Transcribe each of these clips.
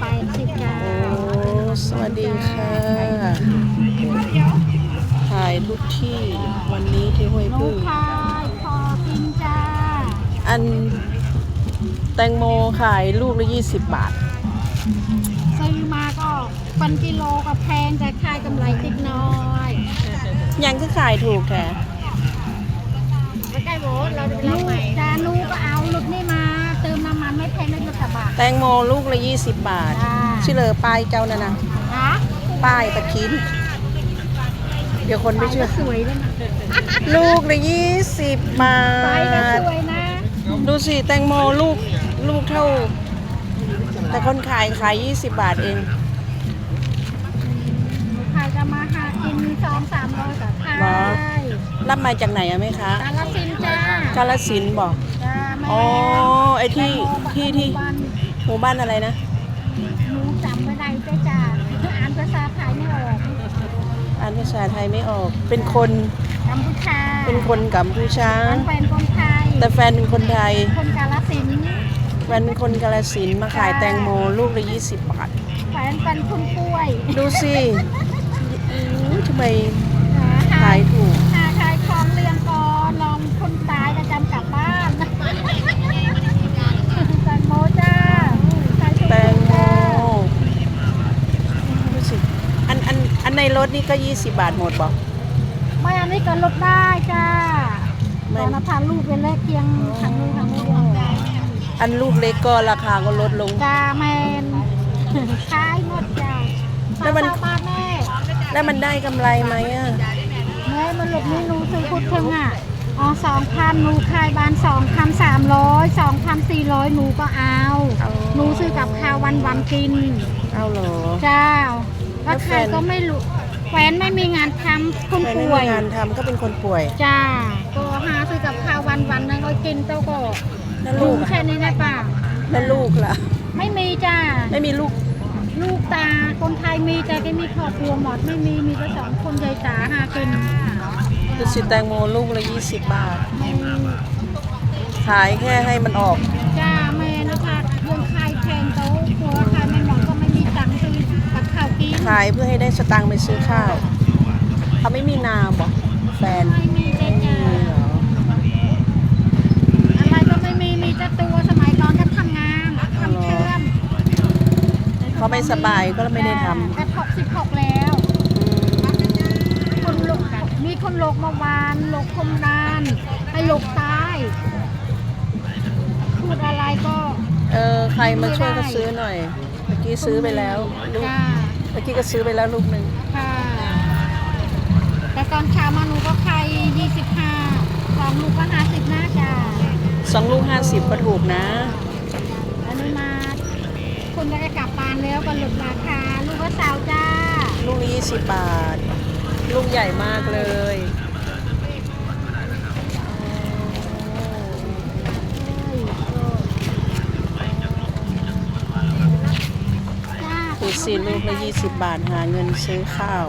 แปดสิบจ้าโอ้สวัสดีค่ะ ถ่ายทุกที่วันนี้ที่ห้วยหนูพึ่งขายพอกินจ้า อันแตงโมขายลูกละ20บาท ซื้อมาก็เป็นกิโลก็แพงแต่ขายกำไรติดน้อย ยังก็ขายถูกแท้ใกล้โบส แตงโมลูกละ20บาทจ้าชื่อเลอป้ายเจ้านั่นนะฮะป้ายตะคินเดี๋ยวคนไม่เชื่อ สวยเลยนะลูกละ20บาไปก็ทสวยนะ ดูสิ แตงโมลูกลูกเท่า แต่คนขายขาย20บาทเองลูกค้าจะมาหากินมีสองสามร้อยกับขเหรอายรับมาจากไหนอะไหมคะกาลสินธุ์จ้ากาลสินธุ์บอกจ้าแม่อ๋อ ไอที่ที่ที่บ้าน หมู่บ้านอะไรนะหนูจำไม่ได้จ้าจ้าอ่านภาษาไทยไม่ออกอ่านภาษาไทยไม่ออก เป็นคนกัมพูชาเป็นคนกัมพูชามันเป็นคนไทย แต่แฟนเป็นคนไทย คนกาลสินธุ์แฟนเป็นคนกาลสินธุ์มาขายแตงโมลูกละ20บาท แฟนเป็นคนป่วยดูสิอู้ทำไมหาขายถูก หาขายของเรียงก่อนลองคนตายจะจำกลับบ้านแตงโมจ้าขายถูก แตงโม จ้า ดูสิ อันอัน อันในรถนี่ก็ 20 บาทหมดบอกไม่อันนี้ก็ลดได้จ้าไม่ตอนนพาลูกเป็นเลขเคียงทางนู้นทางนี้เดียวจ้าอันลูกเล็กก็ราคาก็ลดลงจ้าแมนขายหมดจ้าแล้วมันสาวบ้านแม่แล้วมันได้กำไรไหมอะแม่มันหลบนี่หนูซื้อพุดเพิ่งอะอ๋อสองพันหนูขายบ้านสองพันสามร้อยสองพันสี่ร้อยหนูก็เอาเอาหนูซื้อกับข้าววันวันๆกิน เอาเหรอเจ้าแล้แล้ววแฟใครนก็ไม่รู้ แฟนไม่มีงานทำคุณแฟนไม่ป่วมียงานทำก็เป็นคนป่วย จ้าก็หาซื้อกับข้าววันวันๆนั้นก็กินเต้าก็แล้วลุลูงกอะแค่นี้นะป่ะแล้วลูกล่ะ ไม่มีจ้า ไม่มีลูกลูกตาคนไทยมีแต่ก็มีครอบครัวหมดไม่มีมีแต่สองคนยายตาหากินดูสิแตงโมลูกละ20บาท ไม่ขายแค่ให้มันออก จ้าแม่นะคะเรื่องขายแพงโต๊ะกลัวขายไม่หมดก็ไม่มีตังค์ซื้อกับข้าวกินขายเพื่อให้ได้สตังค์ไปซื้อข้าว เขาไม่มีนามบอกแฟนไม่มีเลยจ้ามีเหรออะไรก็ไม่มีมีแต่ตัวสมัยก่อนก็ทำงานทำเชื่อมเขาไม่สบายก็ไม่ได้ทกระทบสิบหกแล้วำคนโลกมีคนโลกเมื่อวานโลกคมดานให้โลกตายพูดอะไรก็ เออใครมาช่วยก็ซื้อหน่อย เมื่อกี้ซื้อไปแล้วลูกจ้าเมื่อกี้ก็ซื้อไปแล้วลูกหนึ่งค่ะ แต่ตอนเช้ามาหนูก็ใครยี่สิบห้าสองลูกก็ห้าสิบหน้าจ้าสองลูกห้าสิบก็ถูกนะอันนี้มาคนก็จะกลับบ้านแล้วก็ลดราคา ลูกก็สาวจ้า ลูกละยี่สิบบาท ลูกใหญ่มากเลย สิลูกละยี่สิบบาทหาเงินซื้อข้าว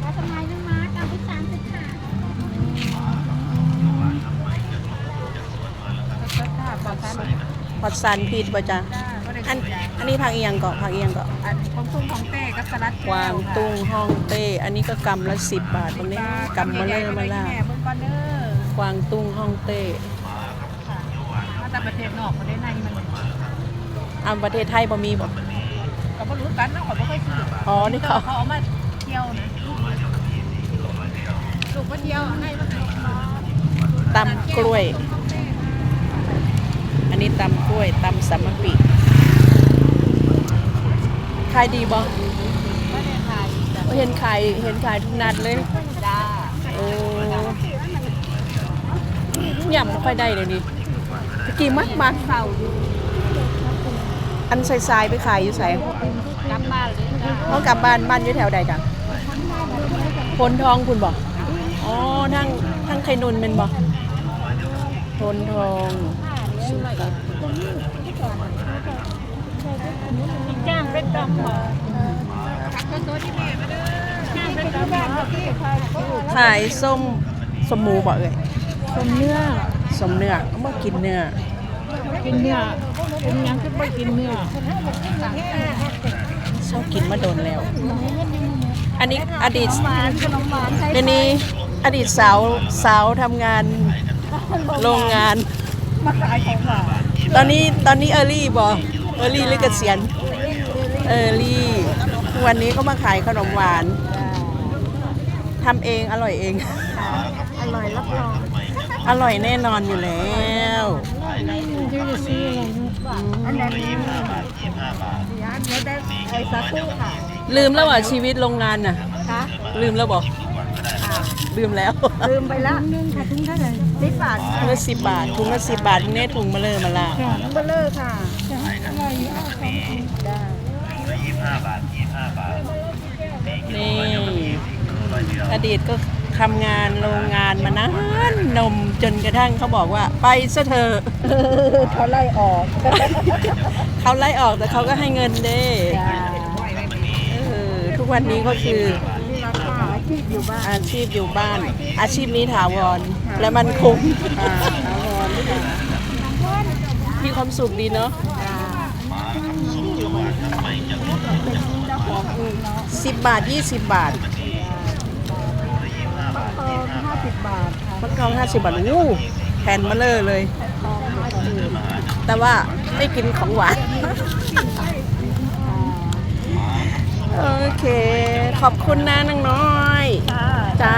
แล้วทำไมต้องมาตามที่สามสิบห้าพอดซันพีดป่ะจ๊ะอันอันนี้ผักเอียงเกาะผักเอียงเกาะอันของตุ้งของเต้กับสลัดกวางตุ้งห้องเต้ อันนี้ก็กำละสิบบาทตรงนี้กำมาเลยมาล่ากวางตุ้งห้องเต้ มาจากประเทศนอกประเทศในมันอันประเทศไทยบ่มีบ่ก็บ่รู้กันเนาะข่อยบ่เคยซื้ออ๋อนี่เขาเขาเอามาเที่ยวนะลูกมาเที่ยวให้มาตำกล้วย อันนี้ตำกล้วยตำสัมมะปีขายดีบ่ประเทศไทยจ้ะเห็นขายเห็นขายทุกนัดเลยจ้าโอ้ยำไม่ค่อยได้เลยนี่ตะ กี้มักมักเศร้าอยู่อันใส่ทรายไปขายอยู่ใส่กลับบ้านเลยจ้าเขากลับบ้านบ้านอยู่แถวใดจ้ะพนทองคุณบอกอ๋อทั้งทั้งไข่นุนเป็นบอกพนทองสุดยอดจ้างเป็นดำเหรอตัวที่แม่มาเด้อจ้างเป็นดำเหรอขายส้มสมหมูบอกเลยขสมเนื้อ สมเนื้อเอามากินเนื้อกินเนื้อเป็นหยังคือไม่กินเนื้อชอบกินมาโดนแล้ว อันนี้อดีตหวานขนมหวานใช้เดี๋ยวนี้อดีตสาวสาวทำงานโรงงานมาขายของหวานตอนนี้ตอนนี้เออรี่บอเออรี่หรือเกษียณเออรี่ วันนี้ก็มาขายขนมหวานทำเองอร่อยเองอ ร่อยรับรองอร่อยแน่นอนอยู่แล้วที่จะซื้ออะไรเนี่ยอันนั้นร้านนี้ได้ไอ้สาคูค่ะ ลืมแล้วอะชีวิตโรงงานน่ะคะลืมแล้วบอกลืมแล้ว ลืมไปละนึงค่ะถุงเท่าไหร่สิบบาทถุงละสิบบาทถุงละสิบบาทเน่ถุงมาเลยมาละถุงเบลเลอค่ะอร่อยอยู่เอาของกินได้นี่อดีตก็ ทำงานโรงงานมานานนมจนกระทั่งเขาบอกว่า ไปซะเถอะเขาไล่ออกเขาไล่ออกแต่เขาก็ให้เงินเด้เออทุกวันนี้ก็คือนี่ราคาอาชีพอยู่บ้านอาชีพอยู่บ้าน อาชีพนี้ถาวรและมันคงอ่าถาวรนี่ค่ะมีความสุขดีเนาะอ่าเป็นเจ้าของเองเนาะสิบบาทยี่สิบบาท เออห้าสิบบาทค่ะฟักทองห้าสิบบาทอู้แผ่นมาเลยเลย ทองห้าสิบแต่ว่าไม่กินของหวาน โอเค ขอบคุณนะนางน้อย ค่ะ จ้า